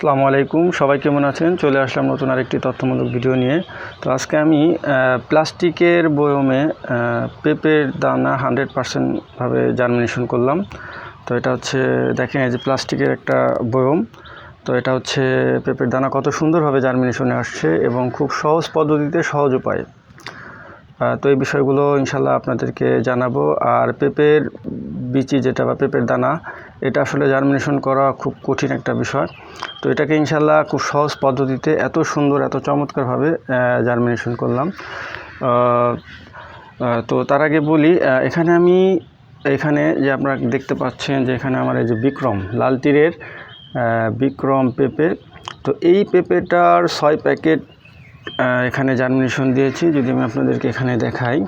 আসসালামু আলাইকুম। সবাই কেমন আছেন? চলে আসলাম নতুন আরেকটি তথ্যমূলক ভিডিও নিয়ে। তো আজকে আমি প্লাস্টিকের বয়মে পেঁপের দানা হান্ড্রেড পার্সেন্টভাবে জার্মিনেশন করলাম। তো এটা হচ্ছে, দেখেন এই যে প্লাস্টিকের একটা বয়ম। তো এটা হচ্ছে, পেঁপের দানা কত সুন্দরভাবে জার্মিনেশনে আসছে এবং খুব সহজ পদ্ধতিতে সহজ উপায়। তো এই বিষয়গুলো ইনশাল্লাহ আপনাদেরকে জানাব। আর পেঁপের বিচি যেটা বা পেঁপের দানা, এটা আসলে জার্মিনেশন করা খুব কঠিন একটা বিষয়। তো এটাকে ইনশাল্লাহ খুব সহজ পদ্ধতিতে এত সুন্দর, এত চমৎকারভাবে জার্মিনেশন করলাম। তো তার আগে বলি এখানে আমি, এখানে যে আপনারা দেখতে পাচ্ছেন যে এখানে আমার এই যে বিক্রম, লাল তীরের বিক্রম পেঁপে। তো এই পেঁপেটার ছয় প্যাকেট এখানে জার্মিনেশন দিয়েছি। যদি আমি আপনাদেরকে এখানে দেখাই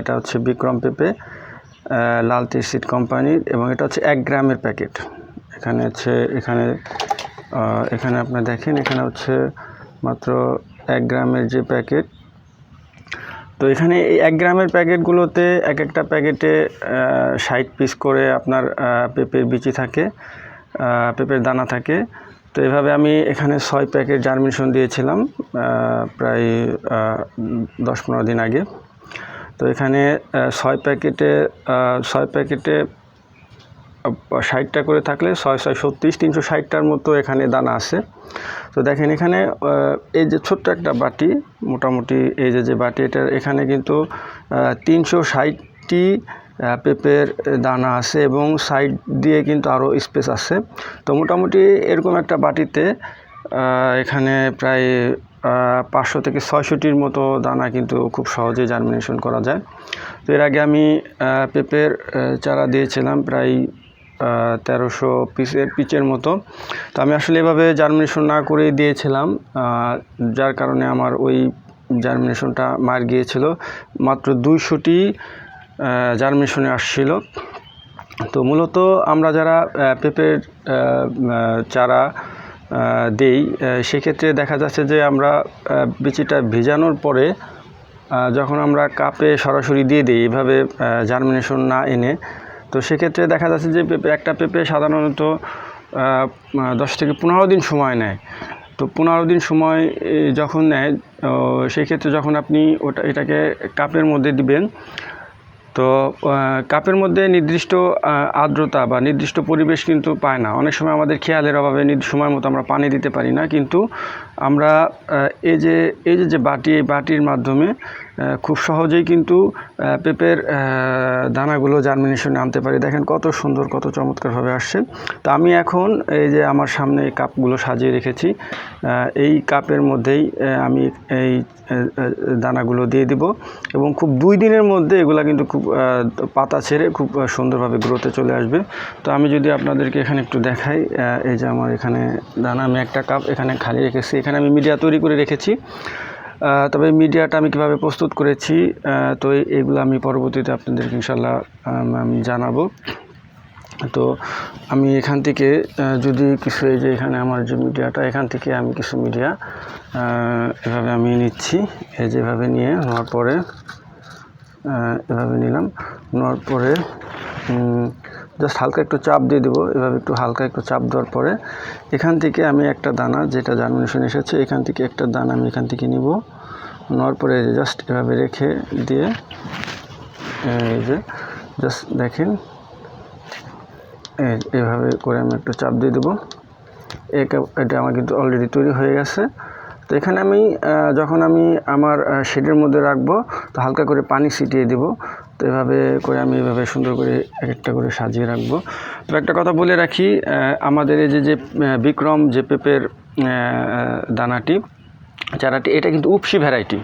এটা হচ্ছে বিক্রম পেঁপে লাল তীর সিড কোম্পানির এবং এটা হচ্ছে এক গ্রামের প্যাকেট। এখানে হচ্ছে, এখানে এখানে আপনি দেখেন, এখানে হচ্ছে মাত্র এক গ্রামের যে প্যাকেট। তো এখানে এই এক গ্রামের প্যাকেটগুলোতে এক একটা প্যাকেটে ষাট পিস করে আপনার পেঁপের বিচি থাকে পেঁপের দানা থাকে। তো এভাবে আমি এখানে ছয় প্যাকেট জার্মিনেশন দিয়েছিলাম প্রায় দশ পনেরো দিন আগে। তো এখানে ছয় প্যাকেটে ছয় প্যাকেটে ষাটটা করে থাকলে ছয় ছয় ছত্রিশ, তিনশো ষাটটার মতো এখানে দানা আছে। তো দেখেন এখানে এই যে ছোট্ট একটা বাটি, মোটামুটি এই যে যে বাটি এটার এখানে কিন্তু তিনশো ষাটটি পেঁপের দানা আছে এবং সাইড দিয়ে কিন্তু আরও স্পেস আছে। তো মোটামুটি এরকম একটা বাটিতে এখানে প্রায় পাঁচশো থেকে ছয়শোটির মতো দানা কিন্তু খুব সহজে জার্মিনেশন করা যায়। তো এর আগে আমি পেঁপের চারা দিয়েছিলাম প্রায় তেরোশো পিসের পিচের মতো। তো আমি আসলে এভাবে জার্মিনেশন না করেই দিয়েছিলাম যার কারণে আমার ওই জার্মিনেশনটা মার গিয়েছিল। মাত্র দুইশোটি জার্মিনেশনে আসছিল। তো মূলত আমরা যারা পেঁপের চারা দেই সেক্ষেত্রে দেখা যাচ্ছে যে আমরা বিচিটা ভেজানোর পরে যখন আমরা কাপে সরাসরি দিয়ে দিই, এভাবে জার্মিনেশন না এনে তো সেক্ষেত্রে দেখা যাচ্ছে যে পেঁপে, একটা পেঁপে সাধারণত দশ থেকে পনেরো দিন সময় নেয়। তো পনেরো দিন সময় যখন নেয় সেই ক্ষেত্রে যখন আপনি ওটা, এটাকে কাপের মধ্যে দিবেন, তো কাপের মধ্যে নির্দিষ্ট আর্দ্রতা বা নির্দিষ্ট পরিবেশ কিন্তু পায় না। অনেক সময় আমাদের খেয়ালের অভাবে সময় মতো আমরা পানি দিতে পারি না, কিন্তু আমরা এই যে এই যে বাটি, এই বাটির মাধ্যমে খুব সহজেই কিন্তু পেঁপের দানাগুলো জার্মিনেশনে আনতে পারি। দেখেন কত সুন্দর, কত চমৎকারভাবে আসছে। তো আমি এখন এই যে আমার সামনে এই কাপগুলো সাজিয়ে রেখেছি। এই কাপের মধ্যেই আমি এই দানাগুলো দিয়ে দিব এবং খুব দুই দিনের মধ্যে এগুলা কিন্তু খুব পাতা ছেড়ে খুব সুন্দরভাবে গ্রোথে চলে আসবে। তো আমি যদি আপনাদেরকে এখানে একটু দেখাই এই যে আমার এখানে দানা, আমি একটা কাপ এখানে খালি রেখেছি। এখানে আমি মিডিয়া তৈরি করে রেখেছি। তবে মিডিয়াটা আমি কীভাবে প্রস্তুত করেছি তো এগুলো আমি পরবর্তীতে আপনাদেরকে ইনশাল্লাহ জানাব। তো আমি এখান থেকে যদি কিছু এই যে এখানে আমার যে মিডিয়াটা এখান থেকে আমি কিছু মিডিয়া এভাবে আমি নিচ্ছি। এই যেভাবে নিয়ে নেওয়ার পরে এভাবে নিলাম। নেওয়ার পরে জাস্ট হালকা একটু চাপ দিয়ে দেবো, এভাবে একটু হালকা একটু চাপ দেওয়ার পরে এখান থেকে আমি একটা দানা, যেটা জার্মিনেশন এসেছে, এখান থেকে একটা দানা আমি এখান থেকে নিব। নেওয়ার পরে জাস্ট এভাবে রেখে দিয়ে, এই যে জাস্ট দেখেন, এই- এভাবে করে আমি একটু চাপ দিয়ে দেবো। এটা আমার কিন্তু অলরেডি তৈরি হয়ে গেছে। তো এখানে আমি যখন আমি আমার শেডের মধ্যে রাখব, তো হালকা করে পানি ছিটিয়ে দেব। তো এভাবে করে আমি এভাবে সুন্দর করে এক একটা করে সাজিয়ে রাখব। তো একটা কথা বলে রাখি আমাদের এই যে যে বিক্রম, যে পেঁপের দানাটি, চারাটি, এটা কিন্তু উপসি ভ্যারাইটি।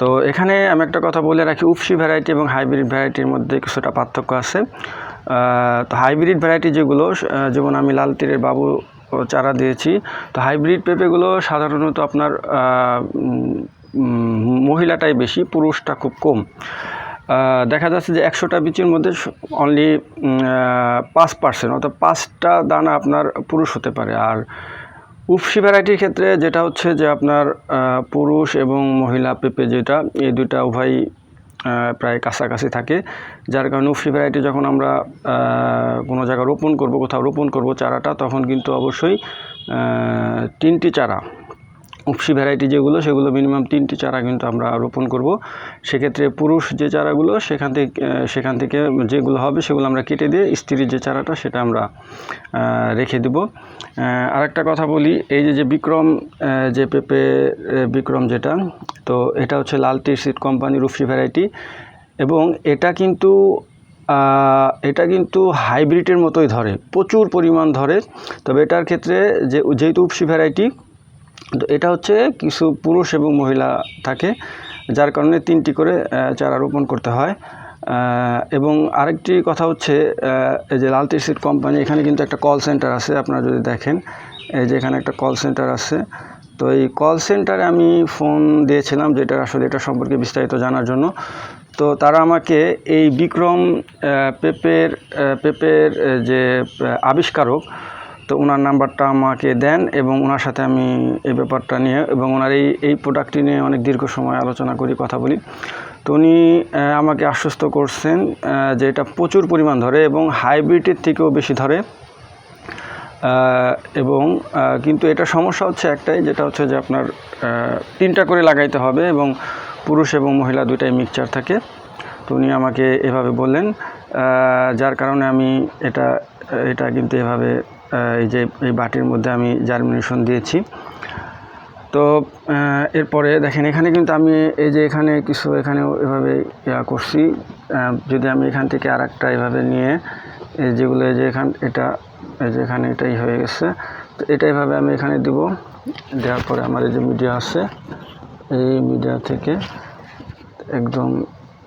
তো এখানে আমি একটা কথা বলে রাখি উপসি ভ্যারাইটি এবং হাইব্রিড ভ্যারাইটির মধ্যে কিছুটা পার্থক্য আছে। তো হাইব্রিড ভ্যারাইটি যেগুলো যেমন আমি লাল তীরের বাবু চারা দিয়েছি, তো হাইব্রিড পেঁপেগুলো সাধারণত আপনার মহিলাটাই বেশি, পুরুষটা খুব কম। দেখা যাচ্ছে যে একশোটা বীজের মধ্যে অনলি পাঁচ পার্সেন্ট অর্থাৎ পাঁচটা দানা আপনার পুরুষ হতে পারে। আর উপসি ভ্যারাইটির ক্ষেত্রে যেটা হচ্ছে যে আপনার পুরুষ এবং মহিলা পেঁপে যেটা, এই দুইটা উভয় প্রায় কাছাকাছি থাকে। যার কারণে উপসি ভ্যারাইটি যখন আমরা কোনো জায়গায় রোপণ করব, কোথাও রোপণ করব চারাটা, তখন কিন্তু অবশ্যই তিনটি চারা উপসি ভ্যারাইটি যেগুলো, সেগুলো মিনিমাম তিনটি চারা কিন্তু আমরা রোপণ করব। সেক্ষেত্রে পুরুষ যে চারাগুলো, সেখান থেকে সেখান থেকে যেগুলো হবে সেগুলো আমরা কেটে দিয়ে স্ত্রীর যে চারাটা, সেটা আমরা রেখে দেব। আরেকটা কথা বলি, এই যে যে বিক্রম যে পেঁপে বিক্রম যেটা, তো এটা হচ্ছে লালটি সিড কোম্পানির উপসি ভ্যারাইটি এবং এটা কিন্তু এটা কিন্তু হাইব্রিডের মতোই ধরে, প্রচুর পরিমাণ ধরে। তবে এটার ক্ষেত্রে যে, যেহেতু উপসি ভ্যারাইটি এটা হচ্ছে কিছু পুরুষ এবং মহিলা থাকে, যার কারণে তিনটি করে চারা রোপণ করতে হয়। এবং আরেকটি কথা হচ্ছে এই যে লালতি সিড কোম্পানি, এখানে কিন্তু একটা কল সেন্টার আছে, আপনারা যদি দেখেন, এই যে এখানে একটা কল সেন্টার আছে। তো এই কল সেন্টারে আমি ফোন দিয়েছিলাম, যেটা আসলে এটা সম্পর্কে বিস্তারিত জানার জন্য। তো তারা আমাকে এই বিক্রম পেপের পেপের যে আবিষ্কারক তো ওনার নাম্বারটা আমাকে দেন এবং ওনার সাথে আমি এই ব্যাপারটা নিয়ে এবং ওনার এই এই প্রোডাক্টটি নিয়ে অনেক দীর্ঘ সময় আলোচনা করি, কথা বলি। তো উনি আমাকে আশ্বস্ত করছেন যে এটা প্রচুর পরিমাণ ধরে এবং হাইব্রিডের থেকেও বেশি ধরে। এবং কিন্তু এটা সমস্যা হচ্ছে একটাই, যেটা হচ্ছে যে আপনার তিনটা করে লাগাইতে হবে এবং পুরুষ এবং মহিলা দুইটাই মিক্সচার থাকে। তো উনি আমাকে এভাবে বললেন যার কারণে আমি এটা এটা কিন্তু এভাবে এই যে এই বাটির মধ্যে আমি জার্মিনেশন দিয়েছি। তো এরপরে দেখেন, এখানে কিন্তু আমি এই যে এখানে কিছু এখানেও এভাবে ইয়া করছি। যদি আমি এখান থেকে আর একটা এভাবে নিয়ে, এই যেগুলো এই যে এখান, এটা, এই যে এখানে এটাই হয়ে গেছে। তো এটা এভাবে আমি এখানে দিব। দেওয়ার পরে আমার এই যে মিডিয়া আছে, এই মিডিয়া থেকে একদম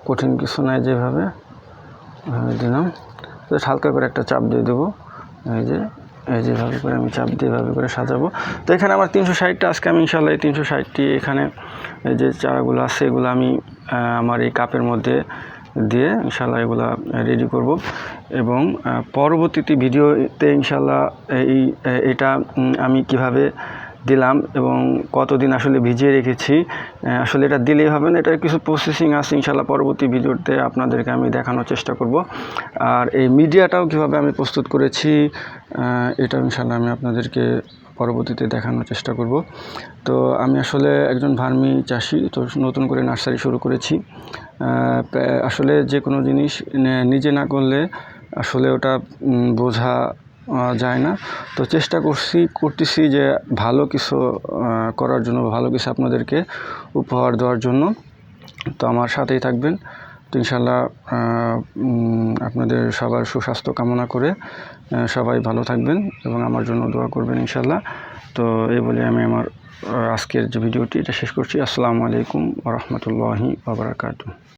কঠিন কিছু নাই যেভাবে। দিলাম। তো হালকা করে একটা চাপ দিয়ে দেবো। এই যে এই যেভাবে করে আমি চাপ দিয়ে এভাবে করে সাজাবো। তো এখানে আমার তিনশো ষাটটা আজকে আমি ইনশাল্লাহ এই তিনশো ষাটটি এখানে যে চারাগুলো আছে, এগুলো আমি আমার এই কাপের মধ্যে দিয়ে ইনশাল্লাহ এগুলো রেডি করব। এবং পরবর্তীতে ভিডিওতে ইনশাল্লাহ এই এটা আমি কীভাবে দিলাম এবং কতদিন আসলে ভিজিয়ে রেখেছি আসলে এটা দিলেই হবে না, এটার কিছু প্রসেসিং আছে ইনশাল্লাহ পরবর্তী ভিডিওতে আপনাদেরকে আমি দেখানোর চেষ্টা করব। আর এই মিডিয়াটাও কীভাবে আমি প্রস্তুত করেছি এটা ইনশাল্লাহ আমি আপনাদেরকে পরবর্তীতে দেখানোর চেষ্টা করব। তো আমি আসলে একজন ভার্মি চাষি, তো নতুন করে নার্সারি শুরু করেছি। আসলে যে কোনো জিনিস নিজে না করলে আসলে ওটা বোঝা যায় না। তো চেষ্টা করছি, করতেছি যে ভালো কিছু করার জন্য, ভালো কিছু আপনাদেরকে উপহার দেওয়ার জন্য। তো আমার সাথেই থাকবেন। তো ইনশাল্লাহ আপনাদের সবার সুস্বাস্থ্য কামনা করে সবাই ভালো থাকবেন এবং আমার জন্য দোয়া করবেন ইনশাল্লাহ। তো এই বলে আমি আমার আজকের যে ভিডিওটি, এটা শেষ করছি। আসসালামু আলাইকুম ওরহমতুল্লাহি বাবরাকাতু